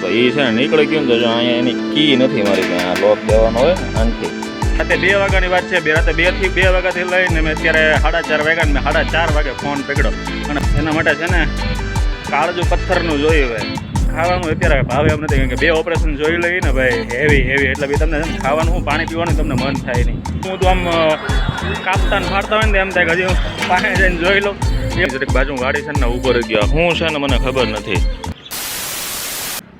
તો એ છે ને નીકળી ગયું ને જો અહીંયા એની કી નથી મારી આ લોક દેવાનો હોય આનથી. રાતે બે વાગ્યાની વાત છે, બે રાતે બેથી બે વાગ્યાથી લઈને મેં અત્યારે સાડા ચાર વાગ્યા મેં સાડા ચાર વાગે ફોન પકડ્યો. અને એના માટે છે ને કાળજુ પથ્થરનું જોયું હોય ખાવાનું અત્યારે ભાવે એમ નથી કેમ કે બે ઓપરેશન જોઈ લઈએ ને ભાઈ હેવી હેવી એટલે બી તમને ખાવાનું હું પાણી પીવાનું તમને મન થાય નહીં. હું તો આમ કાપતા ફાડતા હોય ને એમ થાય કે હજી પાસે જઈને જોઈ લઉં. જરીક બાજુ ગાડી છે ને ઊભો રહી ગયો. હું છે ને મને ખબર નથી.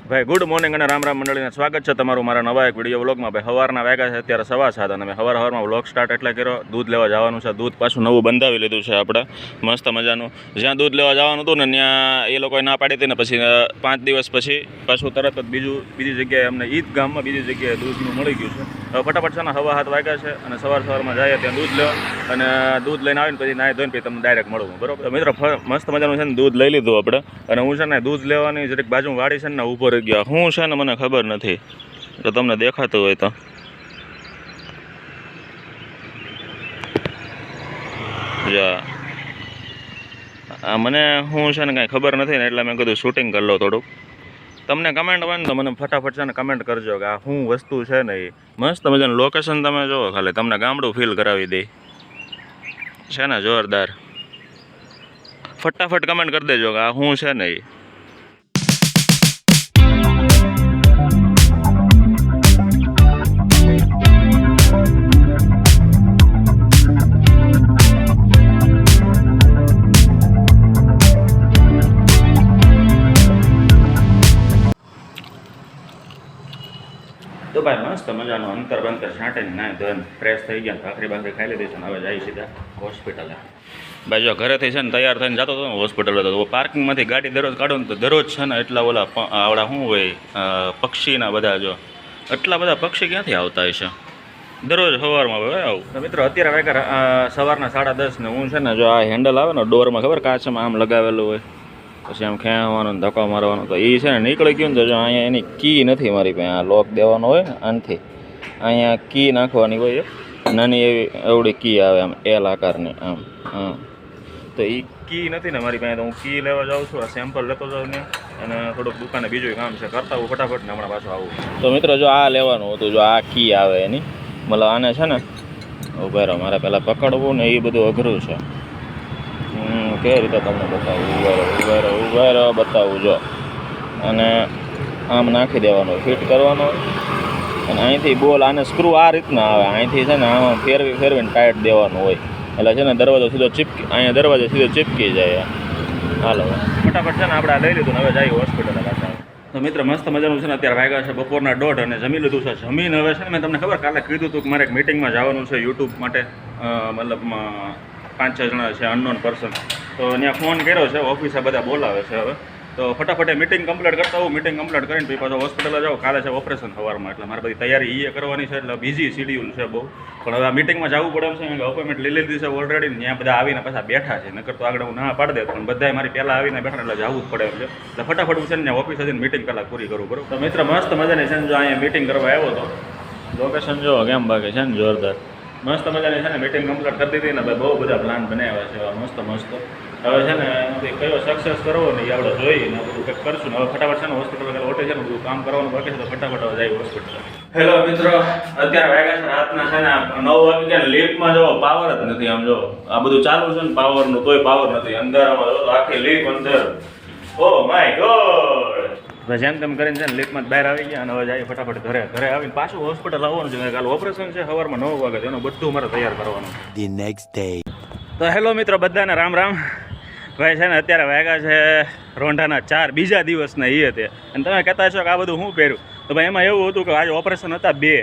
ભાઈ ગુડ મોર્નિંગ અને રામ રામ મંડળીને સ્વાગત છે તમારું મારા નવા એક વીડિયો વ્લોગમાં ભાઈ, સવારના વાગ્યા છે, અત્યારે સવા સાત અને મેં સવાર વ્લોગ સ્ટાર્ટ એટલે કર્યો. દૂધ લેવા જવાનું છે, દૂધ પાછું નવું બંધાવી લીધું છે આપણે. મસ્ત મજાનું. જ્યાં દૂધ લેવા જવાનું હતું ને, ત્યાં એ લોકોએ ના પાડી હતી ને, પછી પાંચ દિવસ પછી પાછું તરત જ બીજું, બીજી જગ્યાએ અમને ઈદ ગામમાં બીજી જગ્યાએ દૂધનું મળી ગયું છે. ફટાફટ છે હવા હાથ વાગ્યા છે અને સવાર સવારમાં જઈએ, ત્યાં દૂધ લેવા. અને દૂધ લઈને આવીને પછી નાહી ધોઈને પછી તમને ડાયરેક્ટ મળવું બરોબર? મિત્રો મસ્ત મજાનું છે ને દૂધ લઈ લીધું આપણે. અને હું છે ને દૂધ લેવાની જરીક બાજુ વાડી છે ને ઊભો રહી ગયો. હું છે ને મને ખબર નથી. જો તમને દેખાતું હોય તો. મને હું છે ને કાંઈ ખબર નથી ને એટલે મેં કીધું શૂટિંગ કરી લો થોડુંક. તમને કમેન્ટ હોય ને તો મને ફટાફટ છે ને કમેન્ટ કરજો કે આ શું વસ્તુ છે ને એ. મસ્ત મજાનું લોકેશન તમે જુઓ ખાલી. તમને ગામડું ફીલ કરાવી દે. છે ને જોરદાર. ફટાફટ કમેન્ટ કરી દેજો કે આ શું છે ને એ મસ્ત મજાનું અંતર બંતર છાંટીને નાય ધન ફ્રેશ થઈ ગયા ભાખરી ભાખરી ખાઈ લીધી છે ને હવે જાય સીધા હોસ્પિટલે ભાઈ જો ઘરેથી છે ને તૈયાર થઈને જતો હતો ને હોસ્પિટલ તો પાર્કિંગમાંથી ગાડી દરરોજ કાઢો ને તો દરરોજ છે ને એટલા ઓલા આવડા શું હોય પક્ષીના બધા જો, એટલા બધા પક્ષી ક્યાંથી આવતા હશે? દરરોજ સવારમાં હવે આવું. મિત્રો અત્યારે વાગ્યા સવારના સાડા દસ ને હું છે ને જો આ હેન્ડલ આવે ને ડોરમાં ખબર કાચમાં આમ લગાવેલું હોય. પછી આમ ખેંચવાનો ધક્કો મારવાનો તો એ છે ને નીકળી ગયું ને તો અહીંયા એની કી નથી મારી પાસે. આ લોક દેવાનો હોય ને આનથી. અહીંયા કી નાખવાની હોય નાની એવી એવડી કી આવે આમ એલ આકારની આમ, હા. તો એ કી નથી ને મારી પાસે, તો હું કી લેવા જાઉં છું, આ સેમ્પલ લેતો જાઉં ને. અને થોડુંક દુકાને બીજું કામ છે, કરતા હું ફટાફટ ને હમણાં પાછું આવું. તો મિત્રો જો આ લેવાનું હતું, જો આ કી આવે એની. મતલબ આને છે ને ઉભેરો મારે પહેલાં પકડવું ને એ બધું અઘરું છે. હમ, કઈ રીતે તમને બતાવું? ઊભા રહો ઊભા રહો ઊભા રહો બતાવું જો. અને આમ નાખી દેવાનું ફિટ કરવાનું. અને અહીંથી બોલ આને સ્ક્રૂ આ રીતના આવે. અહીંથી છે ને આમાં ફેરવી ફેરવીને ટાઈટ દેવાનું હોય. એટલે છે ને દરવાજો સીધો ચીપકી અહીંયા દરવાજો સીધો ચીપકી જાય હાલો. ફટાફટ છે ને આપણે લઈ લીધું હવે જઈએ હોસ્પિટલ તો મિત્ર મસ્ત મજાનું છે ને અત્યારે વાગ્યા છે બપોરના દોઢ અને જમી લીધું છે. જમીન હવે છે ને મેં તમને ખબર કાલે કીધું હતું કે મારે એક મિટિંગમાં જવાનું છે યુટ્યુબ માટે. મતલબ પાંચ, છ જણા છે અનનોન પર્સન તો ત્યાં ફોન કર્યો છે ઓફિસે બધા બોલાવે છે હવે. તો ફટાફટ મિટિંગ કમ્પ્લીટ કરતા હું મિટિંગ કમ્પ્લીટ કરીને પછી પાછો હોસ્પિટલે જાઓ કાલે છે ઓપરેશન સવારમાં, એટલે મારે બધી તૈયારી એ કરવાની છે, એટલે બીજી શિડ્યુલ છે બહુ. પણ હવે આ મિટિંગમાં જવું પડે છે અપોઇન્ટમેન્ટ લઈ લીધી છે ઓલરેડી ત્યાં બધા આવીને પાછા બેઠા છે. નકર તો આગળ હું ના પાડી દે પણ બધા મારી પહેલાં આવીને બેઠા એટલે જવું જ પડે એમ છે. એટલે ફટાફટ હું છે ને ઓફિસે જઈને મિટિંગ કલાક પૂરી કરું, બરોબર? તો મિત્ર, મસ્ત મજાની છે જો અહીંયા મિટિંગ કરવા આવ્યો હતો લોકેશન જો કેમ બાકી છે ને જોરદાર? મસ્ત મજાની છે ને મિટિંગ કમ્પ્લીટ કરી દીધી ને ભાઈ બહુ બધા પ્લાન બનાવ્યા છે. મસ્ત મસ્ત. હવે છે ને એમાંથી કયો સક્સેસ કરવો ને એ આપણે જોઈ ને બધું કંઈક કરશું ને. હવે ફટાફટ છે ને હોસ્પિટલ કાલે ઓટે છે ને બધું કામ કરવાનું બાકી છે તો ફટાફટ હવે જાય હોસ્પિટલ હેલો મિત્રો, અત્યારે વાગ્યા છે રાતના છે ને નવ વાગે ગયા લિફ્ટમાં જો પાવર જ નથી આમ જો. આ બધું ચાલુ છે ને પાવરનું તોય પાવર નથી. અંધારામાં જો આખી લિફ્ટ અંદર. ઓ માય ગોડ જેમ તેમ કરીને છે ને લિફ્ટમાં બહાર આવી ગયા અને હવે જાય ફટાફટ ઘરે ઘરે આવીને પાછું હોસ્પિટલ આવવાનું છે. કાલે ઓપરેશન છે સવારમાં નવ વાગે એનું બધું મારે તૈયાર કરવાનું. ધી નેક્સ્ટ ડે તો હેલો મિત્રો બધાને રામ રામ. ભાઈ છે ને અત્યારે વાગ્યા છે રોંઢાના ચાર બીજા દિવસના એ તે અને તમે કહેતા છો કે આ બધું શું પહેર્યું? તો ભાઈ એમાં એવું હતું કે આજે ઓપરેશન હતા બે.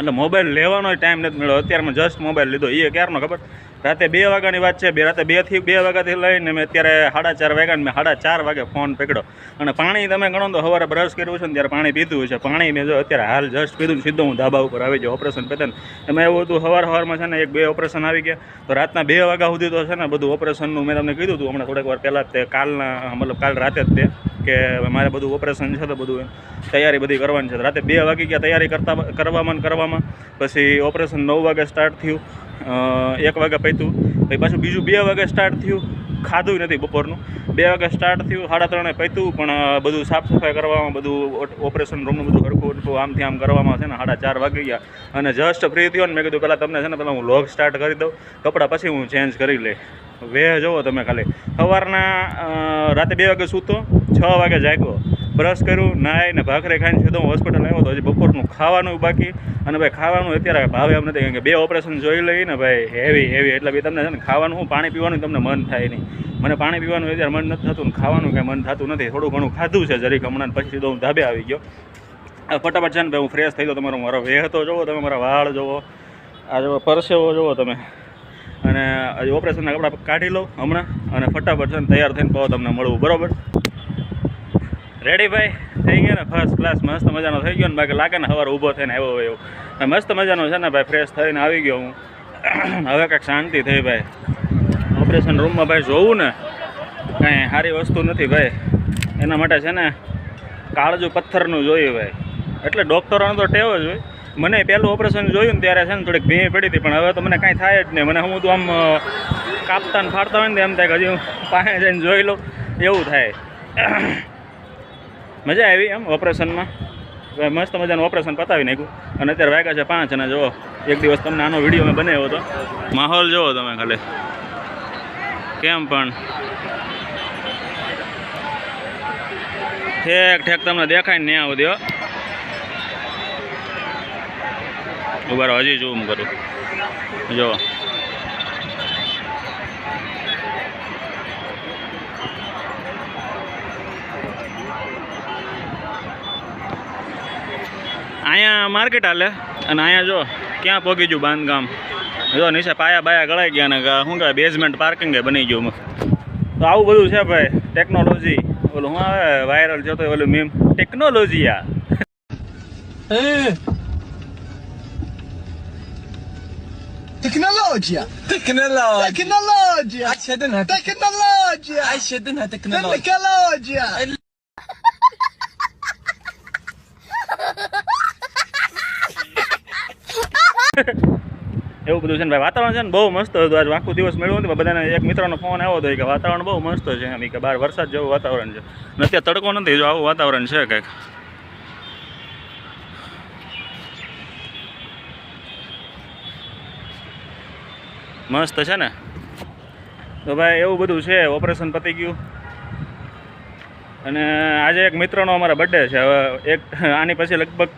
એટલે મોબાઈલ લેવાનો ટાઈમ નથી મળ્યો. અત્યારમાં જસ્ટ મોબાઈલ લીધો. એ ક્યારનો ખબર? રાતે બે વાગ્યાની વાત છે. બે રાતે બેથી બે વાગ્યાથી લઈને મેં અત્યારે સાડા ચાર વાગ્યા મેં સાડા ચાર વાગે ફોન પકડ્યો. અને પાણી તમે ગણો તો સવારે બ્રશ કર્યું છે ને ત્યારે પાણી પીધું છે. પાણી મેં જો અત્યારે હાલ જસ્ટ પીધું સીધો હું ધાબા ઉપર આવી ગયો ઓપરેશન પેતા એમાં એવું હતું, સવાર સવારમાં છે ને એક બે ઓપરેશન આવી ગયા. તો રાતના બે વાગ્યા સુધી તો છે ને બધું ઓપરેશનનું મેં તમને કીધું હતું હમણાં થોડીક વાર પહેલાં તે કાલના, મતલબ કાલ રાતે જ તે. કે મારે બધું ઓપરેશન છે તો બધું તૈયારી બધી કરવાની છે. રાતે બે વાગી ગયા તૈયારી કરતા કરવામાં કરવામાં પછી ઓપરેશન નવ વાગે સ્ટાર્ટ થયું. એક વાગે પૈતું. પછી પાછું બીજું બે વાગે સ્ટાર્ટ થયું. ખાધું નથી બપોરનું. બે વાગે સ્ટાર્ટ થયું. સાડા ત્રણે પૈતું. પણ બધું સાફ સફાઈ કરવામાં, બધું ઓપરેશન રૂમનું બધું હરખું આમથી આમ કરવામાં છે ને, સાડા ચાર વાગી ગયા. અને જસ્ટ ફ્રી થયો ને, મેં કીધું પહેલાં તમને છે ને પહેલાં હું લોગ સ્ટાર્ટ કરી દઉં. કપડાં પછી હું ચેન્જ કરી લે વેહ જુઓ તમે ખાલી. સવારના રાતે બે વાગે સૂતો. છ વાગે જાગ્યો. બ્રશ કર્યું, નાહી ને ભાખરે ખાઈને સીધો હું હોસ્પિટલ આવ્યો તો હજી બપોરનું ખાવાનું બાકી. અને ભાઈ ખાવાનું અત્યારે ભાવે એમ નથી કારણ કે બે ઓપરેશન જોઈ લઈએ ને ભાઈ હેવી હેવી એટલે બી તમને છે ને ખાવાનું, હું પાણી પીવાનું તમને મન થાય નહીં. મને પાણી પીવાનું અત્યારે મન નથી થતું ને ખાવાનું કાંઈ મન થતું નથી. થોડું ઘણું ખાધું છે જરીક હમણાં પછી સીધો હું ધાબે આવી ગયો. ફટાફટ છે ને ભાઈ હું ફ્રેશ થઈ ગયો. તમારો મારો વેહ તો જુઓ તમે મારા વાળ જુઓ આ જોવો, પરસેવો જુઓ તમે. અને હજી ઓપરેશનના કપડાં કાઢી લો હમણાં અને ફટાફટ છે ને તૈયાર થઈને કહો તમને મળવું બરોબર? રેડી ભાઈ? થઈ ગયા ને? ફર્સ્ટ ક્લાસ મસ્ત મજાનો થઈ ગયો ને? બાકી લાગે ને સવારે ઊભો થઈને આવ્યો હોય એવું. મસ્ત મજાનો છે ને ભાઈ? ફ્રેશ થઈને આવી ગયો હું. હવે કાંઈક શાંતિ થઈ ભાઈ. ઓપરેશન રૂમમાં ભાઈ જોવું ને? કાંઈ સારી વસ્તુ નથી ભાઈ. એના માટે છે ને કાળજું પથ્થરનું જોયું ભાઈ. એટલે ડૉક્ટરોનો તો ટેવ જ હોય. મને પહેલું ઓપરેશન જોયું ને ત્યારે છે ને થોડીક ભીં પડી હતી, પણ હવે તો મને કાંઈ થાય જ નહીં. મને હું તો આમ કાપતા ને ફાડતા હોય ને એમ થાય કે હજી હું પાસે જઈને જોઈ લઉં. એવું થાય. મજા આવી એમ ઓપરેશનમાં? મસ્ત મજાનું ઓપરેશન પતાવી નાખ્યું. અને અત્યારે વાગ્યા છે પાંચ અને જુઓ એક દિવસ તમને આનો વીડિયો મેં બનાવ્યો હતો. માહોલ જુઓ તમે ખાલી. કેમ પણ? ઠેક ઠેક તમને દેખાય ને આવું દો ઊભા રહો, હજી ઝૂમ કરું. જો અહીંયા માર્કેટ હાલે અને અહીંયા જો ક્યાં પહોંચી ગયું બાંધકામ જો નીચે પાયા બાયા ગળાઈ ગયા ને શું કહેવાય બેઝમેન્ટ પાર્કિંગ બની ગયું તો આવું બધું છે ભાઈ ટેકનોલોજી ઓલું શું આવે વાયરલ જોતો ઓલું મીમ ટેકનોલોજી આ Tecnologia! Tecnologia! Tecnologia! Accedenha! Tecnologia! એવું બધું છે ને ભાઈ. વાતાવરણ છે ને બહુ મસ્ત હતું. આજ આખો દિવસ મળ્યું નથી બધાને એક મિત્રનો ફોન આવ્યો હતો. કે વાતાવરણ બહુ મસ્ત છે એમ. કે બહાર વરસાદ જેવું વાતાવરણ છે. અને અત્યારે તડકો નથી જો આવું વાતાવરણ છે કંઈક. મસ્ત છે ને? તો ભાઈ એવું બધું છે. ઓપરેશન પતી ગયું. અને આજે એક મિત્રનો અમારા બર્થડે છે. હવે એક આની પછી લગભગ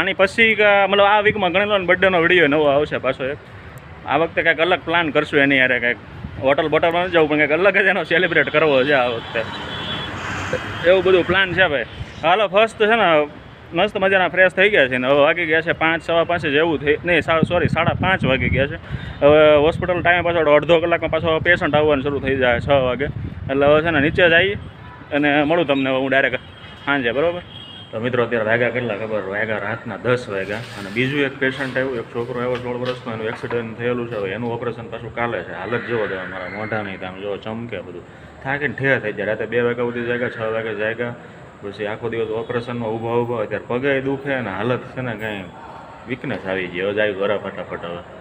આની પછી મતલબ આ વીકમાં ગણી લો ને બર્થડેનો વીડિયો નવો આવશે પાછો એક. આ વખતે કંઈક અલગ પ્લાન કરશું એની યારે કંઈક. હોટલ બોટલમાં જવું, પણ કંઈક અલગ જ એનો સેલિબ્રેટ કરવો છે આ વખતે. એવું બધું પ્લાન છે ભાઈ. હાલો ફર્સ્ટ છે ને, મસ્ત મજાના ફ્રેશ થઈ ગયા છે ને. હવે વાગી ગયા છે પાંચ, સવા પાંચે જેવું થઈ નહીં સોરી સાડા પાંચ વાગી ગયા છે. હવે હોસ્પિટલ ટાઈમે પાછળ અડધો કલાકમાં પાછો પેશન્ટ આવવાનું શરૂ થઈ જાય છ વાગે. એટલે હવે છે ને નીચે જઈએ અને મળું તમને હું ડાયરેક્ટ સાંજે, બરાબર? તો મિત્રો, અત્યારે વાગ્યા કેટલા ખબર? વાગ્યા રાતના દસ વાગ્યા અને બીજું એક પેશન્ટ આવ્યું, એક છોકરો આવ્યો સોળ વર્ષનો, એનું એક્સિડન્ટ થયેલું છે. હવે એનું ઓપરેશન પાછું કાલે છે. હાલત જોવો તમે, મારા મોઢાની તમે જો ચમકે બધું. થાકીને ઠેર થઈ જાય રાતે બે વાગ્યા સુધી જાગ્યા, છ વાગે જાગ્યા. પછી આખો દિવસ ઓપરેશનમાં ઊભા ઊભા, અત્યારે પગે દુખે અને હાલત છે ને કંઈ વીકનેસ આવી ગઈ. હવે જાય ઘરે ફટાફટ હવે.